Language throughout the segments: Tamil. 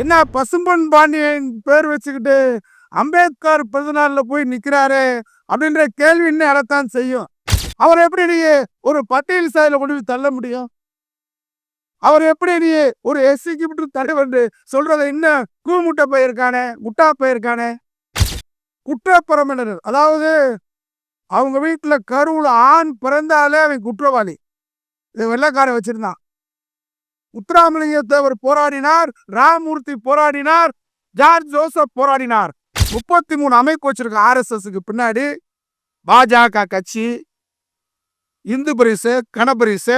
என்ன பசும்பொன் பாண்டியன் பேர் வச்சுக்கிட்டு அம்பேத்கர் பிறந்தநாளில் போய் நிற்கிறாரு அப்படின்ற கேள்வி இன்னும் எழத்தான் செய்யும். அவர் எப்படி நீ ஒரு பட்டியல் சாயில் கொண்டு போய் தள்ள முடியும்? அவர் எப்படி நீ ஒரு எக்ஸிக்யூட்டிவ் தலைவர் சொல்றத இன்னும் கூமுட்டை போயிருக்கானே முட்டா போயிருக்கானே? குற்றப்புறமினர் அதாவது அவங்க வீட்டில் கருவில் ஆண் பிறந்தாலே அவன் குற்றவாளி. இது வெள்ளக்காரன் வச்சுருந்தான். முத்துராமலிங்க தேவர் போராடினார் ராமமூர்த்தி போராடினார் ஜார்ஜ் ஜோசப் போராடினார். முப்பத்தி மூணு அமைப்பு வச்சிருக்க ஆர்எஸ்எஸ்க்கு பின்னாடி பாஜக கட்சி இந்து பரிசு கணபரிசு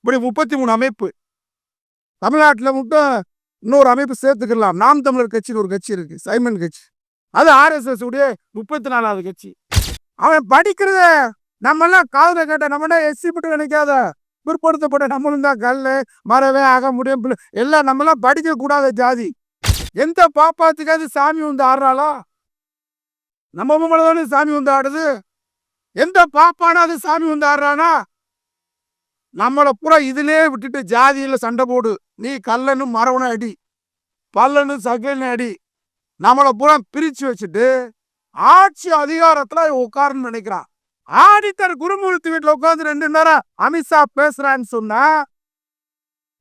இப்படி முப்பத்தி மூணு அமைப்பு. தமிழ்நாட்டில் மட்டும் இன்னொரு அமைப்பு சேர்த்துக்கலாம் நாம் தமிழர் கட்சின்னு ஒரு கட்சி இருக்கு சைமன் கட்சி. அது ஆர்எஸ்எஸ் உடைய முப்பத்தி நாலாவது கட்சி. அவன் படிக்கிறத நம்மெல்லாம் காதல கேட்ட நம்ம எஸ்சி மட்டும் நினைக்காத? பிற்படுத்தப்பட்ட நம்மளும் தான் கல் மரவே ஆக முடியும் பிள்ளை- எல்லாம் நம்மளாம் படிக்க கூடாத ஜாதி. எந்த பாப்பாத்துக்காவது சாமி வந்து ஆடுறாளா? நம்ம மேலதானே சாமி வந்து ஆடுது? எந்த பாப்பானாவது சாமி வந்து ஆடுறானா? நம்மளை பூரா இதிலே விட்டுட்டு ஜாதியில் சண்டை போடு. நீ கல்லனு மரவனும் அடி. பல்லனு சகல்னு அடி. நம்மளை பூரா பிரித்து வச்சுட்டு ஆட்சி அதிகாரத்தில் உட்காருன்னு நினைக்கிறான். ஆடிட்டர் குருமூர்த்தி வீட்டுல உட்காந்து ரெண்டு நேரம் அமித்ஷா பேசுறான்னு சொன்னா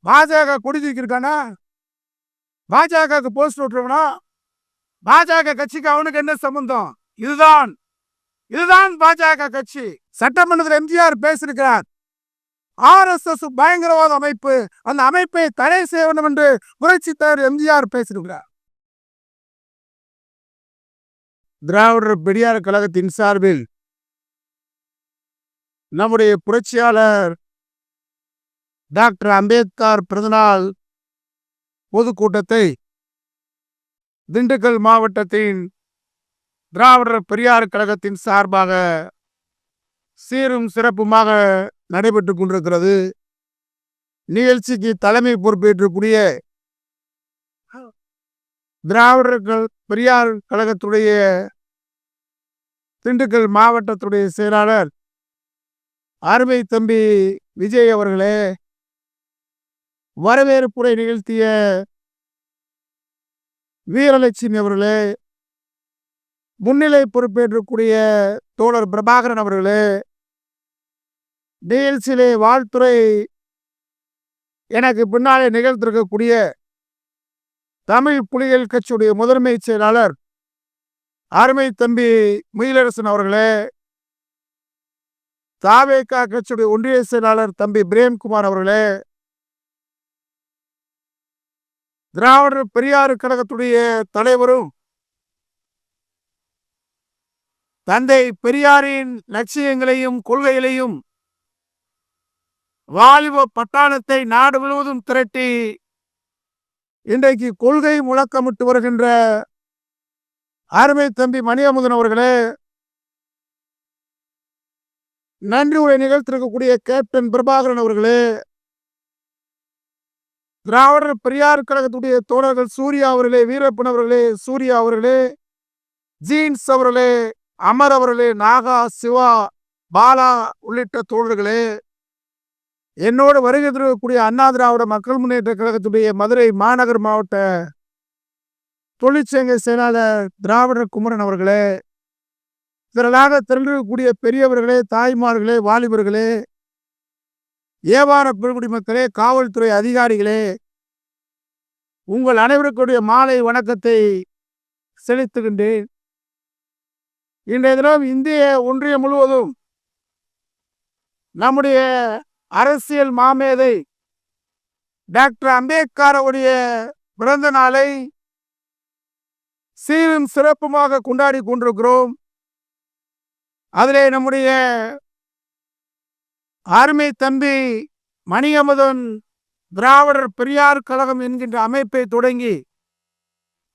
பாஜக கொடி தூக்கியிருக்கானா? பாஜகவுக்கு போஸ்ட் விட்டுருவனா பாஜக கட்சிக்கு அவனுக்கு என்ன சம்பந்தம்? இதுதான். இதுதான் பாஜக கட்சி. சட்டமன்றத்தில் எம்ஜிஆர் பேசியிருக்கிறார். ஆர்எஸ்எஸ் பயங்கரவாத அமைப்பு. அந்த அமைப்பை தடை செய்ய வேண்டும் என்று புரட்சி தலைவர் எம்ஜிஆர் பேசியிருக்கிறார். திராவிடர் பெரியார் கழகத்தின் சார்பில் நம்முடைய புரட்சியாளர் டாக்டர் அம்பேத்கர் பிறந்தநாள் பொதுக்கூட்டத்தை திண்டுக்கல் மாவட்டத்தின் திராவிடர் பெரியார் கழகத்தின் சார்பாக சீரும் சிறப்புமாக நடைபெற்று கொண்டிருக்கிறது. நிகழ்ச்சிக்கு தலைமை பொறுப்பேற்றக்கூடிய திராவிடர்கள் பெரியார் கழகத்துடைய திண்டுக்கல் மாவட்டத்துடைய செயலாளர் அருமை தம்பி விஜய் அவர்களே வரவேற்புரை நிகழ்த்திய வீரலட்சுமி அவர்களே முன்னிலை பொறுப்பேற்றக்கூடிய தோழர் பிரபாகரன் அவர்களே டிஎல்சியிலே வாழ்த்துறை எனக்கு பின்னாலே நிகழ்த்திருக்கக்கூடிய தமிழ் புலிகள் கட்சியுடைய முதன்மை செயலாளர் அருமை தம்பி முயலரசன் அவர்களே தாவேகா கட்சியுடைய ஒன்றிய செயலாளர் தம்பி பிரேம்குமார் அவர்களே திராவிடர் பெரியார் கழகத்துடைய தலைவரும் தந்தை பெரியாரின் லட்சியங்களையும் கொள்கைகளையும் வாலிப பட்டாளத்தை நாடு முழுவதும் திரட்டி இன்றைக்கு கொள்கை முழக்கமிட்டு வருகின்ற அருமை தம்பி மணியமுதன் அவர்களே நன்றி உரை நிகழ்த்திருக்கக்கூடிய கேப்டன் பிரபாகரன் அவர்களே. திராவிடர் பெரியார் கழகத்துடைய தோழர்கள் சூர்யா அவர்களே வீரப்பன் அவர்களே சூர்யா அவர்களே ஜீன்ஸ் அவர்களே அமர் அவர்களே நாகா சிவா பாலா உள்ளிட்ட தோழர்களே. என்னோடு வருகை தரக்கூடிய அண்ணா திராவிட மக்கள் முன்னேற்ற கழகத்துடைய மதுரை மாநகர் மாவட்ட தொழிற்சங்க செயலாளர் திராவிடர் குமரன் அவர்களே. திரளாக திரண்டிருக்கக்கூடிய பெரியவர்களே தாய்மார்களே வாலிபர்களே ஏவார பெருங்குடி மக்களே காவல்துறை அதிகாரிகளே உங்கள் அனைவருக்குடைய மாலை வணக்கத்தை செலுத்துகின்றேன். இன்றைய தினம் இந்திய ஒன்றியம் முழுவதும் நம்முடைய அரசியல் மாமேதை டாக்டர் அம்பேத்கர் அவருடைய பிறந்த நாளை சீரும் சிறப்புமாக கொண்டாடி கொண்டிருக்கிறோம். அதிலே நம்முடைய ஆர்மி தம்பி மணியமுதன் திராவிடர் பெரியார் கழகம் என்கின்ற அமைப்பை தொடங்கி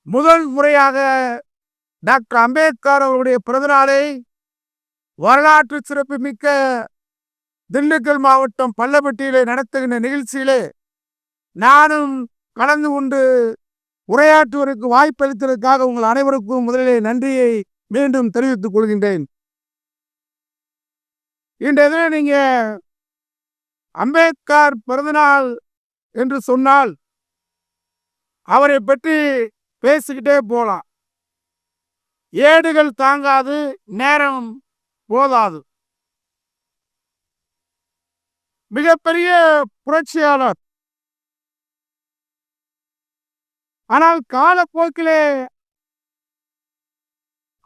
முதல் முறையாக டாக்டர் அம்பேத்கர் அவருடைய பிறந்தநாளை வரலாற்று சிறப்பு மிக்க திண்டுக்கல் மாவட்டம் பள்ளப்பட்டியிலே நடத்துகின்ற நிகழ்ச்சியிலே நானும் கலந்து கொண்டு உரையாற்றுவதற்கு வாய்ப்பளித்ததற்காக உங்கள் அனைவருக்கும் முதலிலே நன்றியை மீண்டும் தெரிவித்துக் கொள்கின்றேன். இன்றைய நீங்கள் நீங்க அம்பேத்கர் பிறந்தநாள் என்று சொன்னால் அவரை பற்றி பேசிக்கிட்டே போலாம் ஏடுகள் தாங்காது நேரம் போதாது. மிகப்பெரிய புரட்சியாளர். ஆனால் காலப்போக்கிலே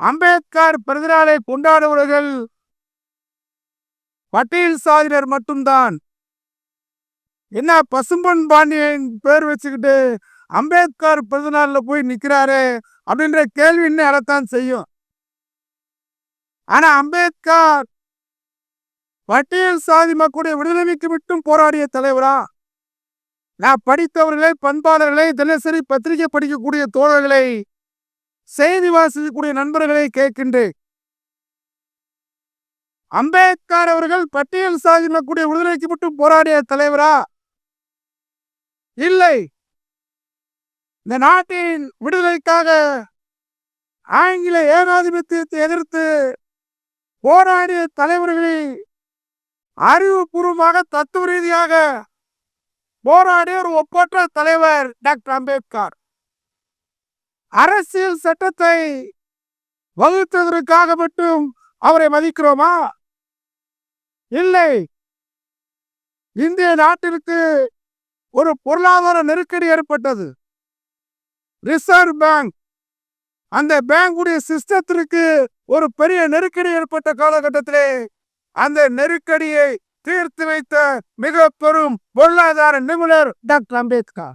அம்பேத்கர் பிறந்தநாளை கொண்டாடுபவர்கள் பட்டியல் சாதியினர் மட்டும்தான். என்ன பசும்பொன் பாண்டியன் பேர் வச்சுக்கிட்டு அம்பேத்கர் பிறந்தநாளில் போய் நிற்கிறாரு அப்படின்ற கேள்வி இன்னும் செய்யும். ஆனால் அம்பேத்கர் பட்டியல் சாதி மக்களுடைய விடுதலைக்கு மட்டும் போராடிய தலைவரா? நான் படித்தவர்களை பண்பாளர்களை தினசரி பத்திரிகை படிக்கக்கூடிய தோழர்களை செய்தி வாசிக்கக்கூடிய நண்பர்களை கேட்கின்றேன். அம்பேத்கர் அவர்கள் பட்டியல் சாதிக்கக்கூடிய விடுதலைக்கு மட்டும் போராடிய தலைவரா? இல்லை. இந்த நாட்டின் விடுதலைக்காக ஆங்கில ஏகாதிபத்தியத்தை எதிர்த்து போராடிய தலைவர்களை அறிவுபூர்வமாக தத்துவ ரீதியாக போராடிய ஒரு ஒப்பற்ற தலைவர் டாக்டர் அம்பேத்கர். அரசியல் சட்டத்தை வகுத்ததற்காக மட்டும் அவரை மதிக்கிறோமா? இல்லை. இந்திய நாட்டிற்கு ஒரு பொருளாதார நெருக்கடி ஏற்பட்டது. ரிசர்வ் பேங்க் அந்த பேங்குடைய சிஸ்டத்திற்கு ஒரு பெரிய நெருக்கடி ஏற்பட்ட காலகட்டத்திலே அந்த நெருக்கடியை தீர்த்து வைத்த மிக பெரும் பொருளாதார நிபுணர் டாக்டர் அம்பேத்கர்.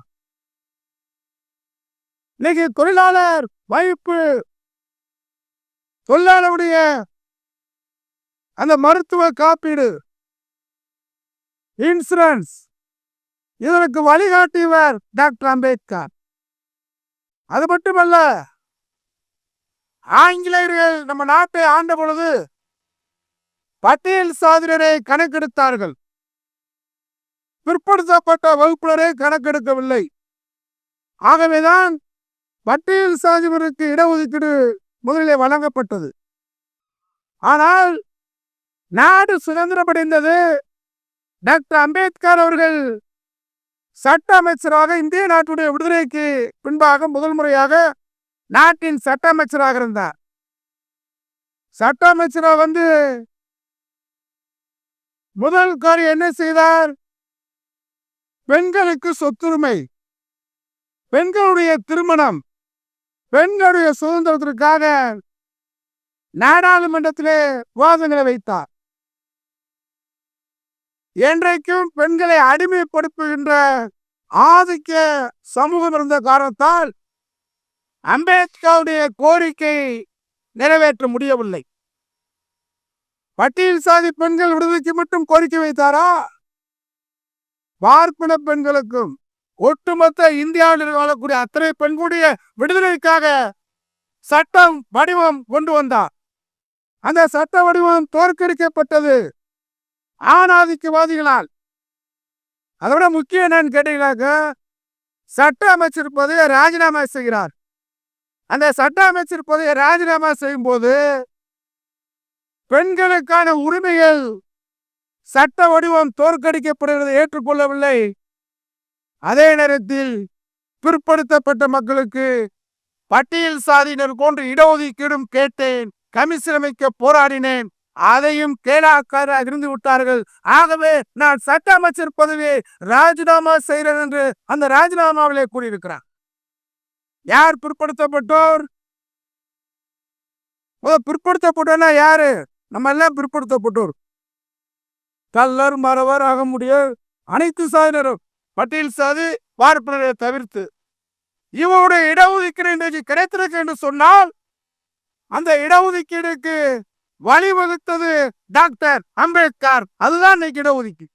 இன்னைக்கு தொழிலாளர் வாய்ப்பு தொழிலாளருடைய அந்த மருத்துவ காப்பீடு. இன்சூரன்ஸ் இதற்கு வழிகாட்டியவர் டாக்டர் அம்பேத்கர். அது மட்டுமல்ல ஆங்கிலேயர்கள் நம்ம நாட்டை ஆண்ட பொழுது பட்டியல் சாதினரை கணக்கெடுத்தார்கள். பிற்படுத்தப்பட்ட வகுப்பினரை கணக்கெடுக்கவில்லை. ஆகவேதான் பட்டியல் சாதியினருக்கு இடஒதுக்கீடு முதலில் வழங்கப்பட்டது. ஆனால் நாடு சுதந்திரமடைந்தது. டாக்டர் அம்பேத்கர் அவர்கள் சட்ட அமைச்சராக இந்திய நாட்டுடைய விடுதலைக்கு பின்பாக முதல் முறையாக நாட்டின் சட்ட அமைச்சராக இருந்தார். சட்ட அமைச்சராக வந்து முதல் காரியம் என்ன செய்தார்? பெண்களுக்கு சொத்துரிமை பெண்களுடைய திருமணம் பெண்களுடைய சுதந்திரத்திற்காக நாடாளுமன்றத்திலே விவாதங்களை வைத்தார். என்றைக்கும் பெண்களை அடிமைப்படுத்துகின்ற ஆதிக்க சமூகம் இருந்த காரணத்தால் அம்பேத்கருடைய கோரிக்கை நிறைவேற்ற முடியவில்லை. பட்டியல் சாதி பெண்கள் விடுதலைக்கு மட்டும் கோரிக்கை வைத்தாரா? பார்ப்பின பெண்களுக்கும் ஒட்டுமொத்த இந்தியாவில் வாழக்கூடிய அத்தனை பெண்களுடைய விடுதலைக்காக சட்டம் வடிவம் கொண்டு வந்தார். அந்த சட்ட வடிவம் தோற்கடிக்கப்பட்டது. ஆணாதிக்கவாதிகளால். அதை விட முக்கியம் என்னன்னு கேட்டீங்கன்னாக்க சட்ட அமைச்சர் பதவியை ராஜினாமா செய்கிறார். அந்த சட்ட அமைச்சர் பதவியை ராஜினாமா செய்யும் போது பெண்களுக்கான உரிமைகள் சட்ட வடிவம் தோற்கடிக்கப்படுகிறது ஏற்றுக்கொள்ளவில்லை. அதே நேரத்தில் பிற்படுத்தப்பட்ட மக்களுக்கு பட்டியல் சாதியினர் போன்று இடஒதுக்கீடும் கேட்டேன் கமிஷன் அமைக்க போராடினேன். அதையும் கேளாக்காராக இருந்து விட்டார்கள். ஆகவே நான் சட்ட அமைச்சர் பதவியை ராஜினாமா செய்கிறேன் என்று அந்த ராஜினாமாவிலே கூறியிருக்கிறார். யார் பிற்படுத்தப்பட்டோர்? பிற்படுத்தப்பட்டோர்னா யாரு? நம்ம எல்லாம் பிற்படுத்தப்பட்டோர். கல்லர் மறவர் ஆக முடிய அனைத்து சாதியினரும். பட்டியல் சாதி பார்ப்பனரை தவிர்த்து இவருடைய இடஒதுக்கீடு இன்றைக்கு கிடைத்திருக்கு என்று சொன்னால் அந்த இடஒதுக்கீடுக்கு வழிவகுத்தது டாக்டர் அம்பேத்கர். அதுதான் இன்னைக்கு இடஒதுக்கீடு.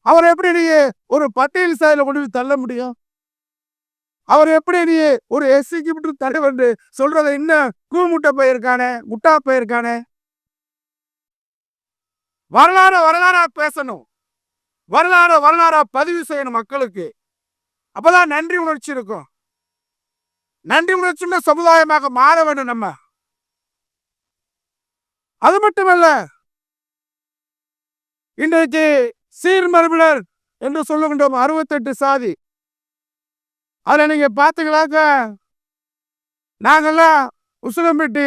அவர் எப்படி நீ ஒரு பட்டியல் சாதியில கொண்டு போய் தள்ள முடியும்? அவர் எப்படி நீ ஒரு எஸ்சிக்கு தலைவர் சொல்றத இன்னும் கூமுட்ட போயிருக்கானே முட்டா போயிருக்கானே? வரலாறு வரலாறா பேசணும். வரலாறு வரலாறா பதிவு செய்யணும் மக்களுக்கு. அப்பதான் நன்றி உணர்ச்சி இருக்கும். நன்றி உணர்ச்சி சமுதாயமாக மாற வேண்டும் நம்ம. அது மட்டுமல்ல இன்றைக்கு சீர்மரபினர் என்று சொல்லுகின்றோம் அறுபத்தெட்டு சாதி. அதில் நீங்கள் பாத்தீங்களாக்க நாங்கள்லாம் உசிலம்பட்டி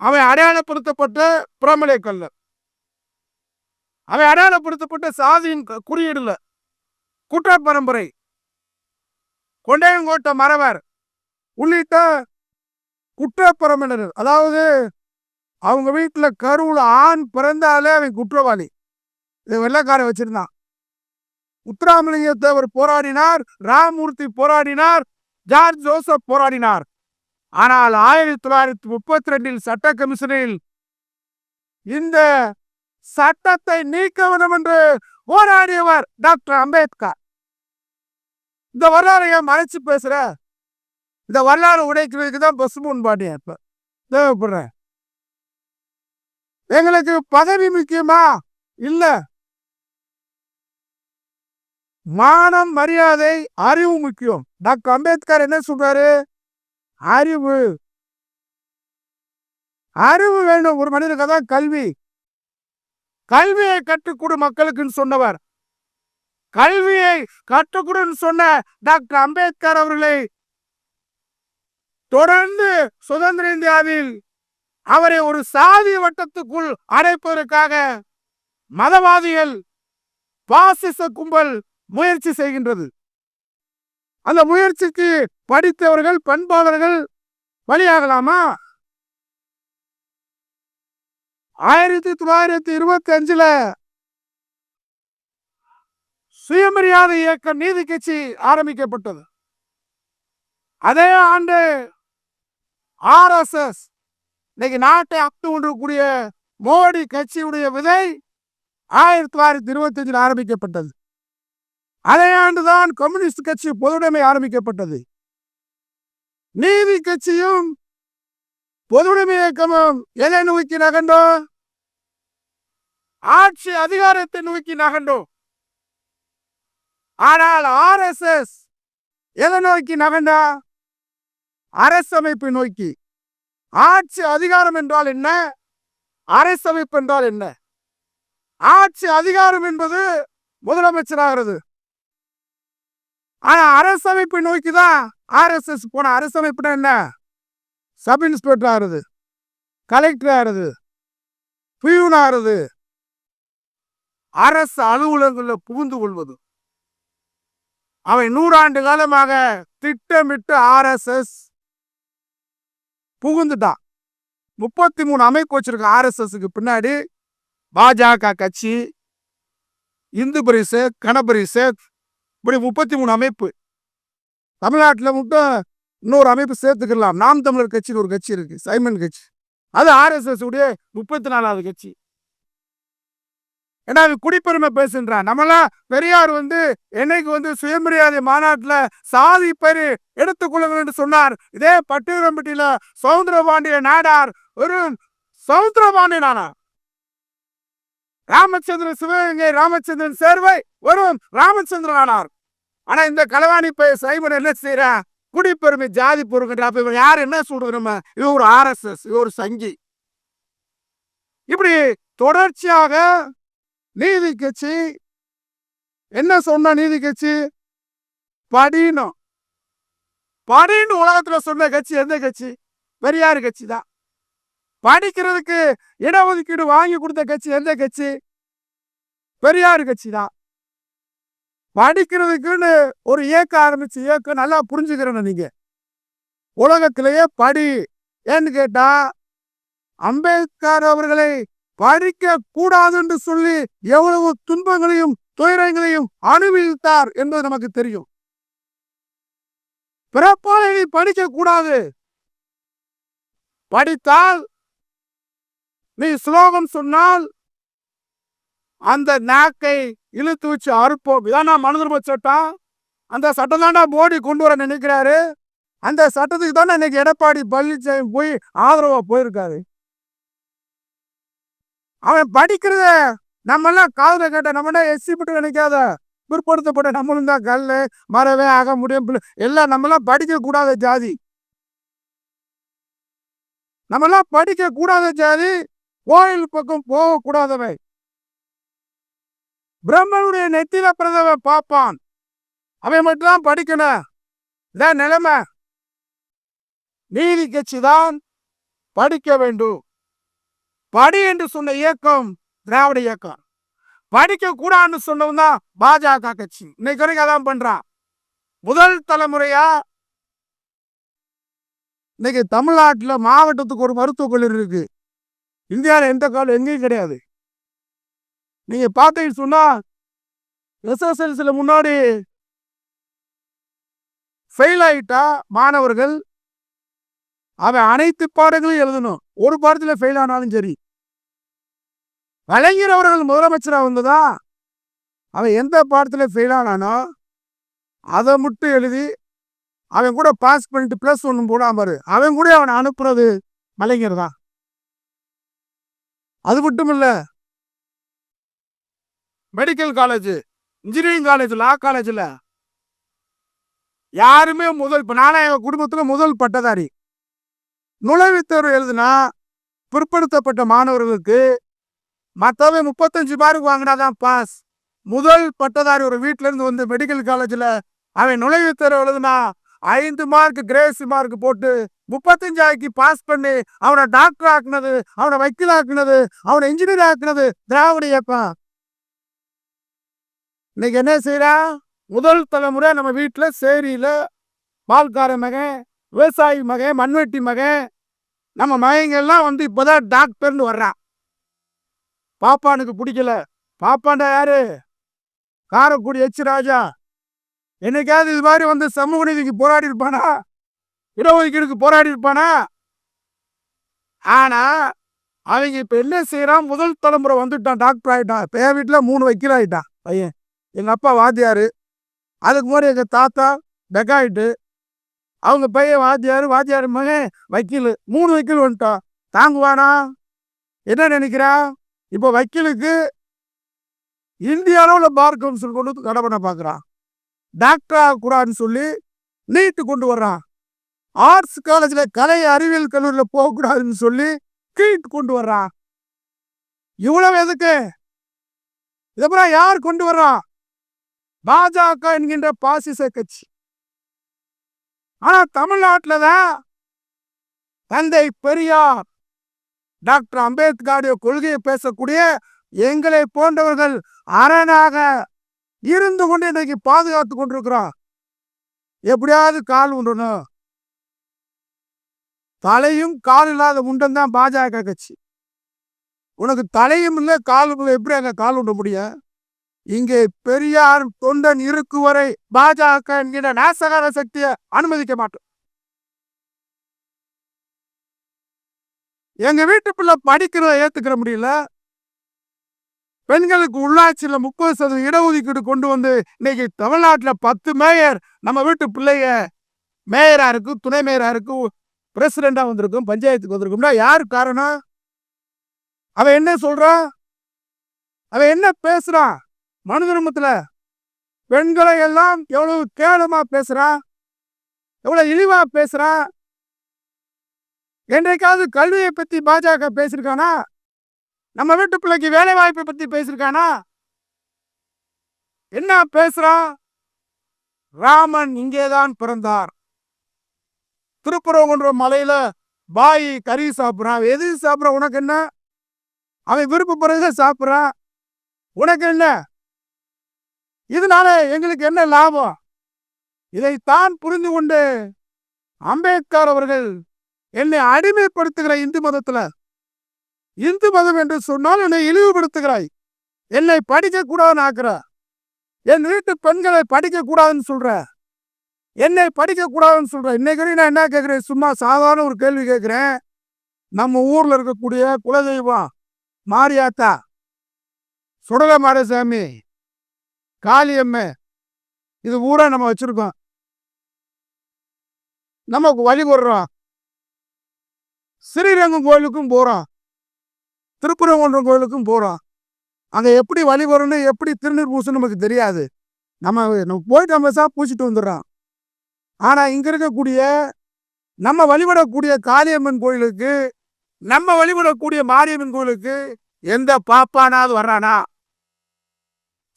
அவன் அடையாளப்படுத்தப்பட்ட பிரமலை கல்லர். அவன் அடையாளப்படுத்தப்பட்ட சாதியின் குறியீடுல குற்ற பரம்பரை கொண்டையங்கோட்டை மறவர் உள்ளிட்ட குற்றப்பரம்பினர் அதாவது அவங்க வீட்டில் கருவில் ஆண் பிறந்தாலே அவன் குற்றவாளி. இது வெள்ளக்காரன் வச்சிருந்தான். உத்தராமலிங்க தேவர் போராடினார் ராமமூர்த்தி போராடினார் ஜார்ஜ் ஜோசப் போராடினார். ஆனால் ஆயிரத்தி தொள்ளாயிரத்தி முப்பத்தி ரெண்டில் சட்ட கமிஷனில் இந்த சட்டத்தை நீக்க வேண்டும் என்று போராடியவர் டாக்டர் அம்பேத்கர். இந்த வரலாறை ஏன் மறைச்சு பேசுற? இந்த வரலாறு உடைக்கிறதுக்கு தான் பசுமூன் பாண்டியன் இப்ப. தேவைப்படுறேன். எங்களுக்கு பதவி முக்கியமா? இல்ல. மானம் மரியாதை அறிவு முக்கியம். டாக்டர் அம்பேத்கர் என்ன சொல்றாரு? அறிவு. அறிவு வேண்டும். ஒரு மனிதனுக்கு தான் கல்வி. கல்வியை கற்றுக்கொடு மக்களுக்குன்னு சொன்னவர். கல்வியை கற்றுக்கொடுன்னு சொன்ன டாக்டர் அம்பேத்கர் அவர்களை தொடர்ந்து சுதந்திர இந்தியாவில் அவரை ஒரு சாதி வட்டத்துக்குள் அடைப்பதற்காக மதவாதிகள் பாசிச கும்பல் முயற்சி செய்கின்றது. அந்த முயற்சிக்கு படித்தவர்கள் பண்பாளர்கள் வழியாகலாமா ஆயிரத்தி தொள்ளாயிரத்தி இருபத்தி அஞ்சுல சுயமரியாதை இயக்க நீதி கட்சி ஆரம்பிக்கப்பட்டது. அதே ஆண்டு ஆர்எஸ்எஸ் இன்னைக்கு நாட்டை அப்து கொண்டிருக்கக்கூடிய மோடி கட்சியுடைய விதை ஆயிரத்தி தொள்ளாயிரத்தி இருபத்தி அஞ்சில் ஆரம்பிக்கப்பட்டது. அதே ஆண்டுதான் கம்யூனிஸ்ட் கட்சி பொதுவுடைமை ஆரம்பிக்கப்பட்டது. நீதி கட்சியும் பொதுவுடைமை இயக்கமும் எதை நோக்கி நகண்டோ ஆட்சி அதிகாரத்தை நோக்கி நகண்டோ ஆனால் ஆர்எஸ்எஸ் எதை நோக்கி நகண்டா அரசமைப்பை நோக்கி. ஆட்சி அதிகாரம் என்றால் என்ன? அரசமைப்பு என்றால் என்ன? ஆட்சி அதிகாரம் என்பது முதலமைச்சராகிறது. ஆனா அரசமைப்பை நோக்கி தான் ஆர்எஸ்எஸ் போன அரசமைப்புனா என்ன? சப் இன்ஸ்பெக்டர் ஆறுது கலெக்டர் ஆறுது பியூன் ஆறுது அரசு அலுவலகங்களில் புகுந்து கொள்வது. அவை நூறாண்டு காலமாக திட்டமிட்டு ஆர்எஸ்எஸ் புகுந்துட்டான் முப்பத்தி மூணு அமைப்பு வச்சிருக்க ஆர்எஸ்எஸ்க்கு பின்னாடி பாஜக கட்சி இந்து பரிசத் கணபரிசத் இப்படி முப்பத்தி மூணு அமைப்பு. தமிழ்நாட்டில் மட்டும் இன்னொரு அமைப்பு சேர்த்துக்கலாம். நாம் தமிழர் கட்சின்னு ஒரு கட்சி இருக்குது சைமன் கட்சி. அது ஆர்எஸ்எஸ் உடைய முப்பத்தி நாலாவது கட்சி. ஏன்னா அது குடிப்பெருமை பேசுன்றான். நம்மளாம் பெரியார் வந்து என்னைக்கு வந்து சுயமரியாதை மாநாட்டில் சாதி பெரு எடுத்துக்கொள்ளுங்கள் என்று சொன்னார். இதே பட்டியலம்பட்டியில சவுந்தரபாண்டிய நாடார் ஒரு சவுந்தரபாண்டிய நாடார் ராமச்சந்திரன் சிவகங்கை ராமச்சந்திரன் சேர்வை வரும் ராமச்சந்திரன் ஆனார். ஆனா இந்த களவாணி பைய சைமன் என்ன செய்யறான் குடிப்பெருமை ஜாதி பொறுக்கின்ற. அப்ப இவன் யார்? என்ன சொல்றது நம்ம? இவன் ஒரு ஆர்எஸ்எஸ் இவன் ஒரு சங்கி. இப்படி தொடர்ச்சியாக நீதி கட்சி. என்ன சொன்ன நீதி கட்சி? படினும். படின்னு உலகத்தில் சொன்ன கட்சி எந்த கட்சி? பெரியார் கட்சி தான். படிக்கிறதுக்கு இடஒதுக்கீடு வாங்கி கொடுத்த கட்சி எந்த கட்சி? பெரியார் கட்சி தான். படிக்கிறதுக்குன்னு ஒரு இயக்கம் ஆரம்பிச்சு இயக்கம் நல்லா புரிஞ்சுக்கிறேன் நீங்க. உலகத்திலேயே படி ஏன்னு கேட்டா அம்பேத்கர் அவர்களை படிக்க கூடாது என்று சொல்லி எவ்வளவு துன்பங்களையும் துயரங்களையும் அனுபவித்தார் என்பது நமக்கு தெரியும். பிறப்பாலை நீ படிக்க கூடாது படித்தால் நீ ஸ்லோகம் சொன்னால் அந்த நாக்கை இழுத்து வச்சு அறுப்போம். இதான் நான் மனதிரும்ப சட்டம் அந்த சட்டம் தாண்டா மோடி கொண்டு வர நினைக்கிறாரு. அந்த சட்டத்துக்கு தானே இன்னைக்கு எடப்பாடி பழனிசாமி போய் ஆதரவா போயிருக்காரு. அவன் படிக்கிறத நம்மெல்லாம் காதல கேட்ட நம்ம எஸ்சி மட்டும் நினைக்காத? பிற்படுத்தப்பட்ட நம்மளும் தான் கல் மரவே ஆக முடியும் பிள்ளை- எல்லாம் நம்மளாம் படிக்க கூடாத ஜாதி. நம்மளாம் படிக்க கூடாத ஜாதி கோயில் பக்கம் போகக்கூடாதவை பிரம்மனுடைய நெத்தில பிரதவ பார்ப்பான் அவன் மட்டும் தான் படிக்கணும். இதான் நிலைமை. நீதி கட்சி தான் படிக்க வேண்டும். படி என்று சொன்ன இயக்கம் திராவிட இயக்கம். படிக்க கூடாதுன்னு சொன்னவங்க தான் பாஜக கட்சி. இன்னைக்கு வரைக்கும் அதான் பண்றான். முதல் தலைமுறையா இன்னைக்கு தமிழ்நாட்டில் மாவட்டத்துக்கு ஒரு மருத்துவக் கல்லூரி இருக்கு. இந்தியாவில் எந்த காலம் எங்கேயும் கிடையாது. நீங்க பார்த்தீங்கன்னு சொன்னா எஸ்எஸ்எல்சில முன்னாடி ஃபெயில் ஆகிட்டா மாணவர்கள் அவன் அனைத்து பாடங்களையும் எழுதணும். ஒரு பாடத்தில் ஃபெயில் ஆனாலும் சரி. கலைஞர் அவர்கள் முதலமைச்சராக வந்ததா? அவன் எந்த பாடத்தில் ஃபெயில் ஆனானோ அதை மட்டும் எழுதி அவன் கூட பாஸ் பண்ணிட்டு ப்ளஸ் ஒன்று போடாமரு பாரு அவன் கூட அவனை அனுப்புறது மலைஞர் தான் அது மட்டும் இல்லை medical college engineering college law காலேஜில் யாருமே முதல் இப்போ நானே எங்கள் குடும்பத்தில் முதல் பட்டதாரி. நுழைவுத் தேர்வு எழுதுனா பிற்படுத்தப்பட்ட மாணவர்களுக்கு மற்றவை முப்பத்தஞ்சு மார்க் வாங்கினாதான் பாஸ் முதல் பட்டதாரி ஒரு வீட்டிலேருந்து இருந்து வந்து மெடிக்கல் காலேஜில் அவன் நுழைவுத் தேர்வு எழுதுனா ஐந்து மார்க் கிரேஸ் மார்க் போட்டு முப்பத்தஞ்சு ஆக்கி பாஸ் பண்ணி அவனை டாக்டர் ஆக்குனது அவனை வக்கீல் ஆக்குனது அவனை இன்ஜினியர் ஆக்குனது திராவிட இயக்கம். இன்னைக்கு என்ன செய்யறான் முதல் தலைமுறை நம்ம வீட்டில் சேரியில் பால்கார மகன் விவசாயி மகன் மண்வெட்டி மகன் நம்ம மகங்கள்லாம் வந்து இப்போதான் டாக்டர்னு வர்றான் பாப்பானுக்கு பிடிக்கல. பாப்பாண்டா யாரு? காரக்குடி எச் ராஜா. என்னைக்காவது இது மாதிரி வந்து சமூக நீதிக்கு போராடி இருப்பானா இடஒதுக்கீடுக்கு போராடி இருப்பானா ஆனால் அவங்க இப்போ என்ன செய்கிறான் முதல் தலைமுறை வந்துட்டான் டாக்டர் ஆகிட்டான் இப்போ என் வீட்டில் மூணு வக்கீல் ஆயிட்டான் பையன். எங்கள் அப்பா வாத்தியார். அதுக்கு முன்னாடி எங்கள் தாத்தா டெக்காயிட்டு அவங்க பையன் வாத்தியார் வாத்தியார் மகன் வக்கீல் மூணு வக்கீல் வந்துட்டான். தாங்குவானா? என்ன நினைக்கிறா? இப்போ வக்கீலுக்கு இந்திய அளவில் பார் கவுன்சில் கொண்டு வந்து கடை பண்ண பார்க்குறான் டாக்டர் ஆகக்கூடாதுன்னு சொல்லி நீட்டு கொண்டு வர்றான். ஆர்ட்ஸ் காலேஜில் கலை அறிவியல் கல்லூரியில் போகக்கூடாதுன்னு சொல்லி கீட் கொண்டு வர்றான். இவ்வளவு எதுக்கு? இதப்புறம் யார் கொண்டு வர்றான் பாஜக என்கின்ற பாசிச கட்சி. ஆனா தமிழ்நாட்டில் தான் தந்தை பெரியார் டாக்டர் அம்பேத்கருடைய கொள்கையை பேசக்கூடிய எங்களை போன்றவர்கள் அரணாக இருந்து கொண்டு இன்னைக்கு பாதுகாத்து கொண்டிருக்கிறோம் எப்படியாவது கால் உண்டணும் தலையும் கால் இல்லாத உண்டன் தான் பாஜக கட்சி. உனக்கு தலையும் இல்லை காலும் இல்லை எப்படி அங்கே கால் உண்ட முடியும்? இங்கே பெரியார் தொண்டன் இருக்கு வரை பாஜக என்கிற நாசகார சக்தியை அனுமதிக்க மாட்டோம். எங்க வீட்டு பிள்ளை படிக்கிறத ஏத்துக்கிற முடியல. பெண்களுக்கு உள்ளாட்சியில முப்பது சதவீதம் இடஒதுக்கீடு கொண்டு வந்து இன்னைக்கு தமிழ்நாட்டில் பத்து மேயர் நம்ம வீட்டு பிள்ளைய மேயரா இருக்கு துணை மேயரா இருக்கு பிரசிடண்டா வந்திருக்கும் பஞ்சாயத்துக்கு வந்திருக்கும்னா யார் காரணம்? அவன் என்ன சொல்றான்? அவன் என்ன பேசுறான்? மனு பெண்களை எல்லாம் எவ்வளவு கேளமாக பேசுகிறா எவ்வளோ இழிவாக பேசுகிறா என்றைக்காவது கல்வியை பற்றி பாஜக பேசியிருக்கானா? நம்ம வீட்டு பிள்ளைக்கு வேலை வாய்ப்பை பற்றி பேசியிருக்கானா? என்ன பேசுகிறான் ராமன் இங்கேதான் பிறந்தார். திருப்புறங்குன்ற மலையில பாய் கறி சாப்பிட்றான் எது சாப்பிட்றான் உனக்கு என்ன? அவன் விருப்பப்படுறத சாப்பிட்றான் உனக்கு என்ன? இதனால எங்களுக்கு என்ன லாபம்? இதைத்தான் புரிந்து கொண்டு அம்பேத்கர் அவர்கள் என்னை அடிமைப்படுத்துகிற இந்து மதத்துல இந்து மதம் என்று சொன்னால் என்னை இழிவுபடுத்துகிறாய். என்னை படிக்க கூடாதுன்னு ஆக்குற. என் வீட்டு பெண்களை படிக்க கூடாதுன்னு சொல்ற. என்னை படிக்க கூடாதுன்னு சொல்ற. இன்னைக்கு நான் என்ன கேட்குறேன் சும்மா சாதாரண ஒரு கேள்வி கேட்குறேன் நம்ம ஊர்ல இருக்கக்கூடிய குலதெய்வம் மாரியாத்தா. சுடல மாடசாமி காளியம்மை இது பூரா நம்ம வச்சுருக்கோம். நமக்கு வழிபடுறோம் ஸ்ரீரங்கம் கோயிலுக்கும் போகிறோம் திருப்புரங்குன்றம் கோயிலுக்கும் போகிறோம் அங்கே எப்படி வழிபடணும் எப்படி திருநீர் பூசணும் நமக்கு தெரியாது. நம்ம நம்ம போயிட்டு நம்ம சா பூசிட்டு வந்துடுறோம். ஆனால் இங்கே இருக்கக்கூடிய நம்ம வழிபடக்கூடிய காளியம்மன் கோயிலுக்கு நம்ம வழிபடக்கூடிய மாரியம்மன் கோயிலுக்கு எந்த பாப்பானாவது வர்றானா?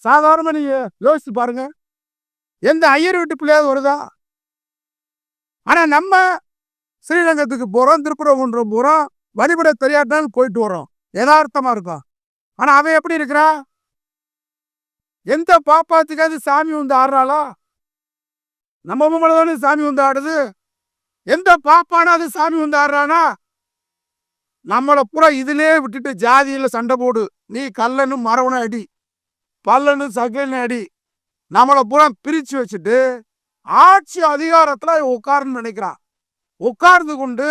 சாதாரணமாக நீங்கள் யோசித்து பாருங்க. எந்த ஐயர் வீட்டு பிள்ளையாவது வருதா? ஆனால் நம்ம ஸ்ரீரங்கத்துக்கு போகிறோம் திருப்பரங்குன்றம் போகிறோம் வழிபட தெரியாட்டான்னு போயிட்டு வரோம் யதார்த்தமாக இருக்கும். ஆனால் அவன் எப்படி இருக்கிறா? எந்த பாப்பாத்துக்காவது சாமி வந்து ஆடுறாளா? நம்ம பொம்பளை தானே சாமி வந்து ஆடுது. எந்த பாப்பானா அது சாமி வந்து ஆடுறானா? நம்மளை பூரா இதிலே விட்டுட்டு ஜாதியில் சண்டை போடு. நீ கல்லன்னு மரவனை அடி. பல்லனு சகல்னு அடி. நம்மளை பூரா பிரித்து வச்சுட்டு ஆட்சி அதிகாரத்தில் உட்காருன்னு நினைக்கிறான் உட்கார்ந்து கொண்டு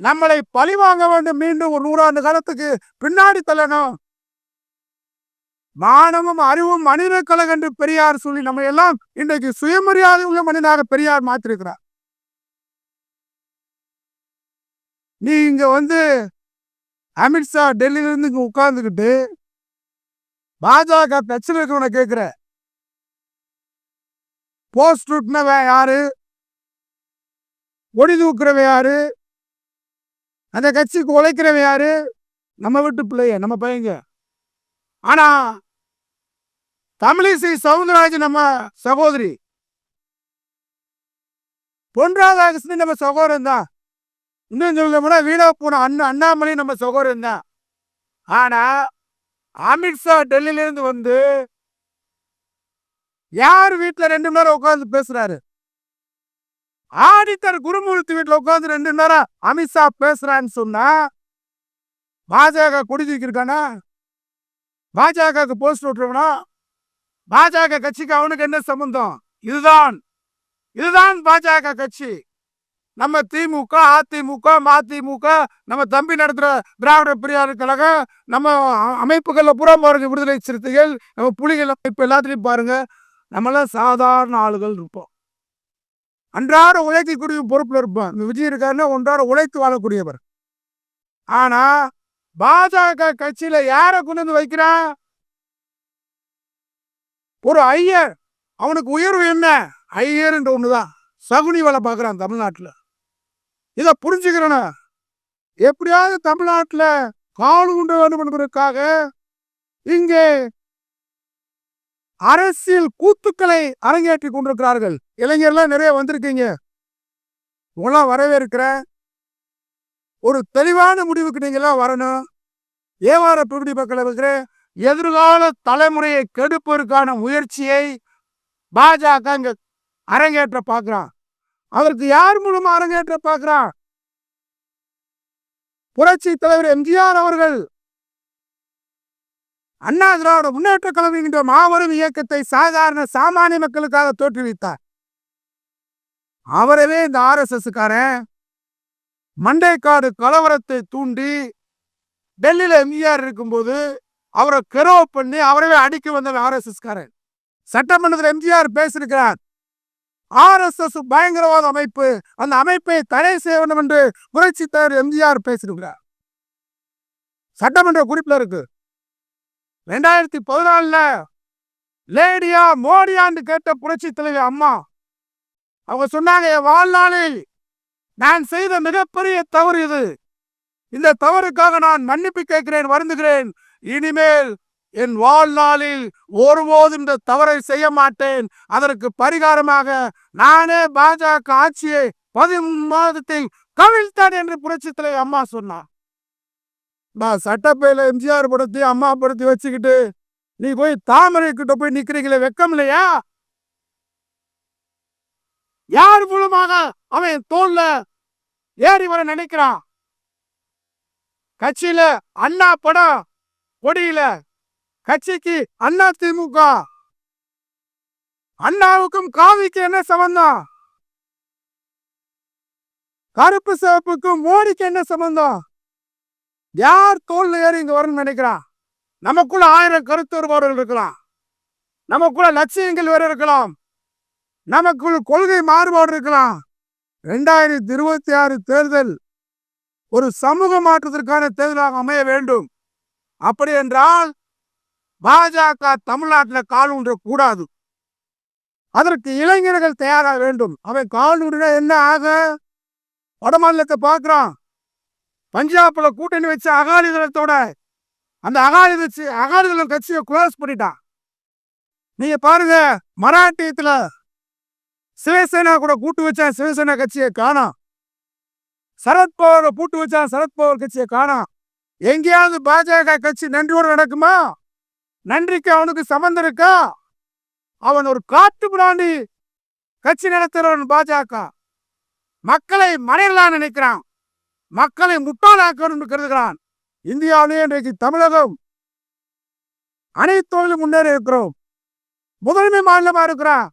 நம்மளை பழி வாங்க வேண்டும் மீண்டும் ஒரு நூறாண்டு காலத்துக்கு பின்னாடி தள்ளணும். மானமும் அறிவும் மனித கழகம் என்று பெரியார் சொல்லி நம்ம எல்லாம் இன்றைக்கு சுயமரியாதை உள்ள மனிதனாக பெரியார் மாற்றிருக்கிறார். நீ இங்க வந்து அமித்ஷா டெல்லியிலிருந்து இங்கே இங்க உட்கார்ந்துக்கிட்டு பாஜக பிரச்சனை இருக்கிறவனை கேட்கிற போஸ்ட் விட்டுனவன் யாரு? ஒடி தூக்குறவன் யாரு? அந்த கட்சிக்கு உழைக்கிறவன் யாரு? நம்ம வீட்டு பிள்ளைய நம்ம பையங்க. ஆனா தமிழிசை சவுந்தரராஜன் நம்ம சகோதரி. பொன் ராதாகிருஷ்ணன் நம்ம சகோதரன் தான். இன்னும் சொல்ல போனா வீணா போன அண்ணன் அண்ணாமலை நம்ம சகோதரன் தான். ஆனா அமித்ஷா டெல்லியிலேருந்து வந்து யார் வீட்டில் ரெண்டு மணி நேரம் உட்காந்து பேசுறாரு? ஆடித்தர் குருமூர்த்தி வீட்டில் உட்காந்து ரெண்டு மணி நேரம் அமித்ஷா பேசுறான்னு சொன்னா பாஜக கொடி தூக்கியிருக்கானா? பாஜகவுக்கு போஸ்ட் விட்டுருவனா பாஜக கட்சிக்கு அவனுக்கு என்ன சம்பந்தம்? இதுதான். இதுதான் பாஜக கட்சி. நம்ம திமுக அதிமுக மதிமுக நம்ம தம்பி நடத்துகிற திராவிட பெரியார் கழகம் நம்ம அமைப்புகளில் புறா புற விடுதலை சிறுத்தைகள் நம்ம புலிகள் அமைப்பு எல்லாத்துலேயும் பாருங்கள் நம்மளாம் சாதாரண ஆளுகள் இருப்போம். அன்றாட உழைக்கக்கூடிய பொறுப்பில் இருப்போம். இந்த விஜய் இருக்காருன்னா ஒன்றாட உழைத்து வாழக்கூடியவர். ஆனால் பாஜக கட்சியில் யாரை கொண்டு வந்து வைக்கிறான்? ஒரு ஐயர். அவனுக்கு உயர்வு என்ன? ஐயர்ன்ற தான் சகுனி வேலை பார்க்குறான் தமிழ்நாட்டில். இதை புரிஞ்சுக்கிறேன்னு எப்படியாவது தமிழ்நாட்டில் கால் உண்டு வேண்டும் என்பதற்காக இங்கே அரசியல் கூத்துக்களை அரங்கேற்றி கொண்டிருக்கிறார்கள். இளைஞர்லாம் நிறைய வந்திருக்கீங்க. உங்களாம் வரவேற்கிறேன் ஒரு தெளிவான முடிவுக்கு நீங்களாம் வரணும். ஏவார பிபிடி மக்களை இருக்கிற எதிர்கால தலைமுறையை கெடுப்பதற்கான முயற்சியை பாஜக இங்க அரங்கேற்ற பார்க்குறான். அதற்கு யார் மூலமா அரங்கேற்ற பார்க்கிறா புரட்சி தலைவர் எம்ஜிஆர் அவர்கள். அண்ணா திராவிட முன்னேற்ற கழகம் என்கின்ற மாபெரும் இயக்கத்தை சாதாரண சாமானிய மக்களுக்காக தோற்றுவித்தார். அவரவே இந்த ஆர்எஸ்எஸ்காரன். மண்டைக்காடு கலவரத்தை தூண்டி டெல்லியில எம்ஜிஆர் இருக்கும்போது அவரை கெரோ பண்ணி அவரவே அடிக்க வந்த ஆர்எஸ்எஸ்காரன். சட்டமன்றத்தில் எம்ஜிஆர் பேசியிருக்கிறார். ஆர்எஸ்எஸ் பயங்கரவாத அமைப்பு. அந்த அமைப்பை தடை செய்ய வேண்டும் என்று புரட்சி தலைவர் எம்ஜிஆர் பேசியிருக்கிறார். சட்டமன்ற குறிப்பில் இருக்கு. ரெண்டாயிரத்தி பதினாலுல லேடியா மோடியான்னு கேட்ட புரட்சி தலைவி அம்மா அவங்க சொன்னாங்க என் வாழ்நாளில் நான் செய்த மிகப்பெரிய தவறு இது. இந்த தவறுக்காக நான் மன்னிப்பு கேட்கிறேன் வருந்துகிறேன். இனிமேல் என் வாழ்நாளில் ஒருபோதும் இந்த தவறை செய்ய மாட்டேன். அதற்கு பரிகாரமாக நானே பாஜக ஆட்சியை பதிமூணு மாதத்தில் கவிழ்த்தான் என்று புரட்சி தலைவர் அம்மா சொன்னார். நான் சட்டப்பையில எம்ஜிஆர் படுத்தி அம்மா படுத்தி வச்சுக்கிட்டு நீ போய் தாமரை கிட்ட போய் நிக்கிறீங்களே வெக்கம் இல்லையா? யார் மூலமாக அவன் தோல்ல ஏறி வர நினைக்கிறான்? கட்சியில அண்ணா படம் கொடியில கட்சிக்கு அண்ணா திமுக. அண்ணாவுக்கும் காவிக்கு என்ன சம்பந்தம்? கருப்பு சிவப்புக்கும் மோடிக்கு என்ன சம்பந்தம்? யார் தோல் ஏறி இங்க வரணும்னு நினைக்கிறான்? நமக்குள்ள ஆயிரம் கருத்து வருபவர்கள் இருக்கலாம். நமக்குள்ள லட்சியங்கள் வேற இருக்கலாம். நமக்குள் கொள்கை மாறுபாடு இருக்கலாம். ரெண்டாயிரத்தி இருபத்தி ஆறு தேர்தல் ஒரு சமூக மாற்றத்திற்கான தேர்தலாக அமைய வேண்டும். அப்படி என்றால் பாஜக தமிழ்நாட்டில் காலூன்ற கூடாது. அதற்கு இளைஞர்கள் தயாராக வேண்டும். அவன் கால் என்ன ஆக? வடமாநிலத்தை பார்க்குறான். பஞ்சாபில் கூட்டணி வச்ச அகாலிதளத்தோட அந்த அகாலிதச்சு அகாலிதளம் கட்சியை க்ளோஸ் பண்ணிட்டான். நீங்க பாருங்க மராட்டியத்தில் சிவசேனா கூட கூட்டு வச்சான் சிவசேனா கட்சியை காணோம் சரத்பவாரை கூட்டு வச்சான் சரத்பவார் கட்சியை காணோம் எங்கேயாவது பாஜக கட்சி நன்றியோடு நடக்குமா? நன்றிக்கு அவனுக்கு சம்பந்தம் இருக்கா அவன் ஒரு காட்டு பிராண்டி கட்சி நடத்துறவன் பாஜக. மக்களை மறையலாம் நினைக்கிறான். மக்களை முட்டாளாக்கணும்னு கருதுகிறான். இந்தியாவிலே இன்றைக்கு தமிழகம் அனைத்து முன்னேறி இருக்கிறோம். முதன்மை மாநிலமா இருக்கிறான்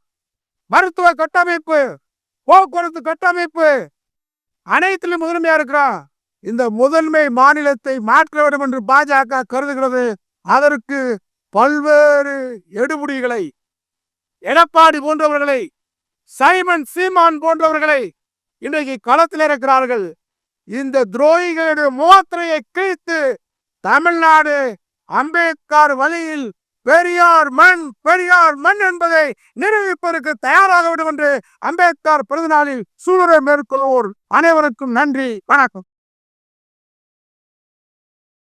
மருத்துவ கட்டமைப்பு போக்குவரத்து கட்டமைப்பு அனைத்திலும் முதன்மையா இருக்கிறான் இந்த முதன்மை மாநிலத்தை மாற்ற வேண்டும் என்று பாஜக கருதுகிறது. அதற்கு பல்வேறு எடுபடிகளை எடப்பாடி போன்றவர்களை சைமன் சீமான் போன்றவர்களை இன்றைக்கு களத்தில் இருக்கிறார்கள். இந்த துரோகிகளுடைய முகத்திரையை கிழித்து தமிழ்நாடு அம்பேத்கர் வழியில் பெரியார் மண் பெரியார் மண் என்பதை நிரூபிப்பதற்கு தயாராக வேண்டும் என்று அம்பேத்கர் பிறந்தநாளில் சூழலை மேற்கொள்வோர் அனைவருக்கும் நன்றி வணக்கம்.